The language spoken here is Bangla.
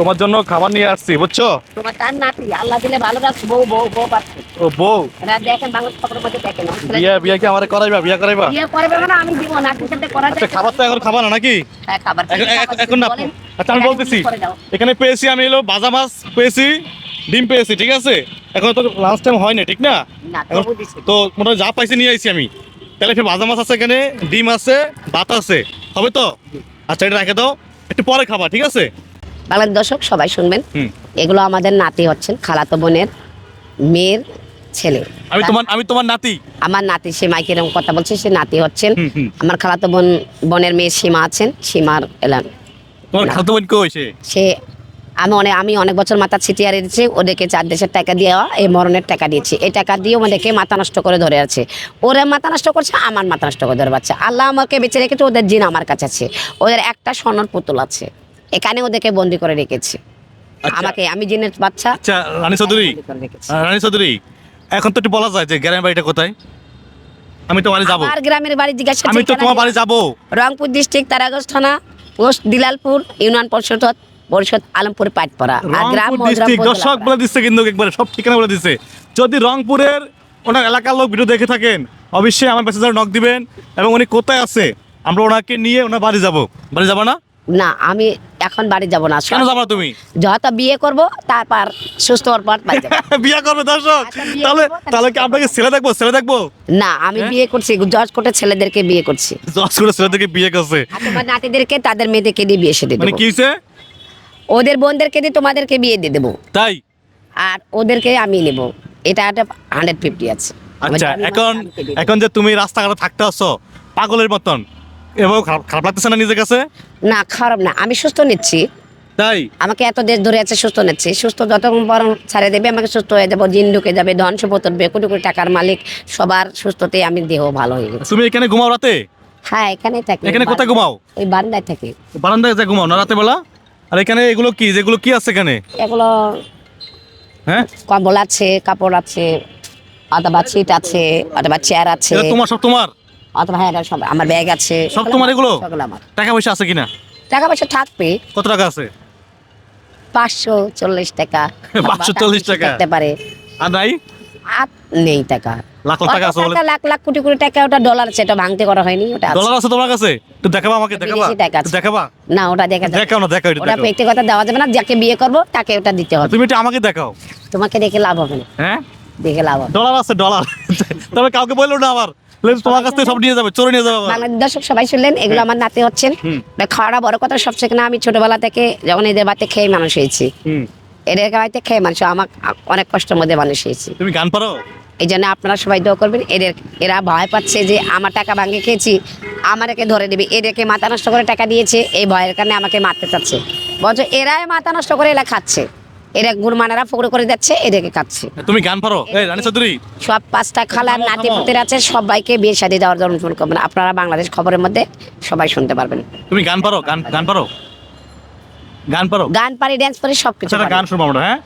তোমার জন্য খাবার নিয়ে আসছি বুঝছ? তোমার তার নাতি? আল্লাহ দিলে ভালো রাখছে বউ বউ বউ পাচ্ছে। ও বউ। এরা দেখেন বাংলা খবরের মধ্যে দেখেন বিয়া বিয়া কি আমার করাইবা? বিয়া করাইবা? বিয়ে করবে মানে আমি দিব নাতির সাথে করা আচ্ছা যায় খাবার তো এখন খাবা না নাকি? হ্যাঁ খাবার এখন- খাবার না আচ্ছা আমি হ্যাঁ, বলতেছি এখানে পেয়েছি আমি এলো বাজা মাছ পেয়েছি ডিম পেয়েছি ঠিক আছে? এখন তো লাস্ট টাইম হয় না ঠিক না। তো মোটামুটি যা পাইছি নিয়ে আইছি আমি। তাহলে ভাজা মাছ আছে এখানে ডিম আছে ভাত আছে হবে তো? আচ্ছা এটা রেখে দাও একটু পরে খাবা ঠিক আছে? বাংলার দর্শক সবাই শুনবেন। এগুলো আমাদের নাতি হচ্ছেন খালাতো বোনের মেয়ের ছেলে। আমি তোমার আমি তোমার নাতি? আমার নাতি সে মাইকে এরকম কথা বলছে সে নাতি হচ্ছেন। আমার খালাতো বোন বোনের মেয়ে সীমা আছেন সীমার এলান তোমার। খাদ্য বোন কই হয়েছে সে আমি অনেক আমি অনেক বছর মাথা ছিটিয়ে দিয়েছি ওদেরকে চার দেশের টাকা দেওয়া এই মরণের টাকা দিয়েছি। এই টাকা দিয়ে ওদেরকে মাথা নষ্ট করে ধরে আছে। ওরা মাথা নষ্ট করছে আমার মাথা নষ্ট করে ধরে পাচ্ছে আল্লাহ আমাকে বেঁচে রেখেছে ওদের জিন আমার কাছে আছে। ওদের একটা স্বর্ণর পুতুল আছে। এখানে ওদেরকে বন্দি করে রেখেছে। আচ্ছা। আমাকে আমি জিনের বাচ্চা আচ্ছা রানী চৌধুরী। রানী চৌধুরী এখন তো একটু বলা যায় যে গ্রামের বাড়িটা কোথায়? আমি তো বাড়ি যাব। আমার গ্রামের বাড়ি জিজ্ঞাসা আমি তো তোমার বাড়ি যাব। রংপুর ডিস্ট্রিক্ট তারাগঞ্জ থানা পোস্ট দিলালপুর ইউনিয়ন পরিষদ পরিষদ আলমপুর পাটপাড়া। আর গ্রাম ডিস্ট্রিক্ট দর্শক বলে দিচ্ছে কিন্তু একবারে সব ঠিকানা বলে দিচ্ছে। যদি রংপুরের ওনার এলাকার লোক ভিডিও দেখে থাকেন অবশ্যই আমার প্যাসেঞ্জার নক দিবেন এবং উনি কোথায় আছে আমরা ওনাকে নিয়ে ওনার বাড়ি যাব। বাড়ি যাব না? না আমি এখন বাড়ি যাব না কেন যাব তুমি? যত বিয়ে করব তারপর সুস্থ হওয়ার পর। বিয়ে করবে দর্শক। আচ্ছা, তাহলে তাহলে কি আপনাকে ছেলে দেখব? ছেলে দেখব? না আমি হ্যাঁ? বিয়ে করছি জজ কোর্টে ছেলেদেরকে বিয়ে করছি। জজ করে ছেলেদেরকে বিয়ে করছে। তোমার নাতিদেরকে তাদের মেয়েদেরকে দিয়ে বিয়ে সেদে মানে দেবো। কি ওদের বোনদেরকে দিয়ে তোমাদেরকে বিয়ে দিয়ে দেবো। তাই? আর ওদেরকে আমি নেব। এটা একটা হান্ড্রেড ফিফটি আছে। আচ্ছা এখন। এখন যে তুমি রাস্তাঘাটে থাকতে আসছো পাগলের মতন এবং খারাপ খারাপ লাগতেছে না নিজের কাছে? না খারাপ না। আমি সুস্থ নিচ্ছি। তাই? আমাকে এত দেশ ধরে আছে সুস্থ নিচ্ছি। সুস্থ যতক্ষণ বরং ছাড়ে দেবে আমাকে সুস্থ হয়ে যাব জিন ঢুকে যাবে ধন সম্পদ উঠবে কোটি কোটি টাকার মালিক। সবার সুস্থতে আমি দেহ ভালো হয়ে গেছে। তুমি এখানে ঘুমাও রাতে? হ্যাঁ এখানেই থাকি। এখানে কোথায় ঘুমাও? ওই বারান্দায় থাকি। বারান্দায় যা ঘুমাও না রাতে বেলা? আর এখানে এগুলো কি? যেগুলো কি আছে এখানে? এগুলো হ্যাঁ? কম্বল আছে কাপড় আছে অথবা ছিট আছে অথবা চেয়ার আছে। তোমার সব তোমার? অথবা এটা সব আমার ব্যাগ আছে। সব তোমার এগুলো? আমার। টাকা পয়সা আছে কিনা? টাকা পয়সা থাকবে। কত টাকা আছে? পাঁচশো চল্লিশ টাকা। 540 টাকা? থাকতে পারে। আর নাই? আর নেই টাকা। লাখ লাখ টাকা আছে লাখ লাখ কোটি কোটি টাকা ওটা ডলার আছে এটা ভাঙতে করা হয়নি ওটা ডলার আছে তোমার কাছে? একটু দেখাবা আমাকে দেখাবা? বিদেশি টাকা আছে। একটু দেখাবা? না ওটা দেখা দেখাও না দেখাও ওটা দেখাও। ব্যক্তিগত দেওয়া যাবে না যাকে বিয়ে করব তাকে ওটা দিতে হবে। তুমি এটা আমাকে দেখাও। তোমাকে দেখে লাভ হবে না। হ্যাঁ? দেখে লাভ হবে ডলার আছে ডলার তবে কাউকে বলল না আবার। তোমার কাছ থেকে সব নিয়ে যাবে চোরে নিয়ে যাবে বাংলাদেশ দর্শক সবাই শুনলেন এগুলো আমার নাতে হচ্ছেন। খাওয়াটা বড় কথা সবচেয়ে না আমি ছোটবেলা থেকে যখন এদের বাড়িতে খেয়ে মানুষ হয়েছি। এদের বাড়িতে খেয়ে মানুষ আমার অনেক কষ্টের মধ্যে মানুষ হয়েছি। তুমি গান পারো? এই জন্য আপনারা সবাই দোয়া করবেন এদের এরা ভয় পাচ্ছে যে আমার টাকা ভাঙে খেয়েছি আমাদেরকে ধরে দেবে এদেরকে মাথা নষ্ট করে টাকা দিয়েছে এই ভয়ের কারণে আমাকে মারতে চাচ্ছে। বলছো এরাই মাথা নষ্ট করে এরা খাচ্ছে। এরা গুরমানারা ফকরে করে যাচ্ছে এদেরকে কাটছে তুমি গান পারো? এই রানী চৌধুরী। সব পাঁচটা খালার নাতি। পুতির আছে সবাইকে বিয়ে শাদি দেওয়ার জন্য ফোন করবেন। আপনারা বাংলাদেশ খবরের মধ্যে সবাই শুনতে পারবেন। তুমি গান পারো? গান গান পারো? গান পারো? গান পারি ড্যান্স পারি সব কিছু আচ্ছা গান শুনব আমরা হ্যাঁ?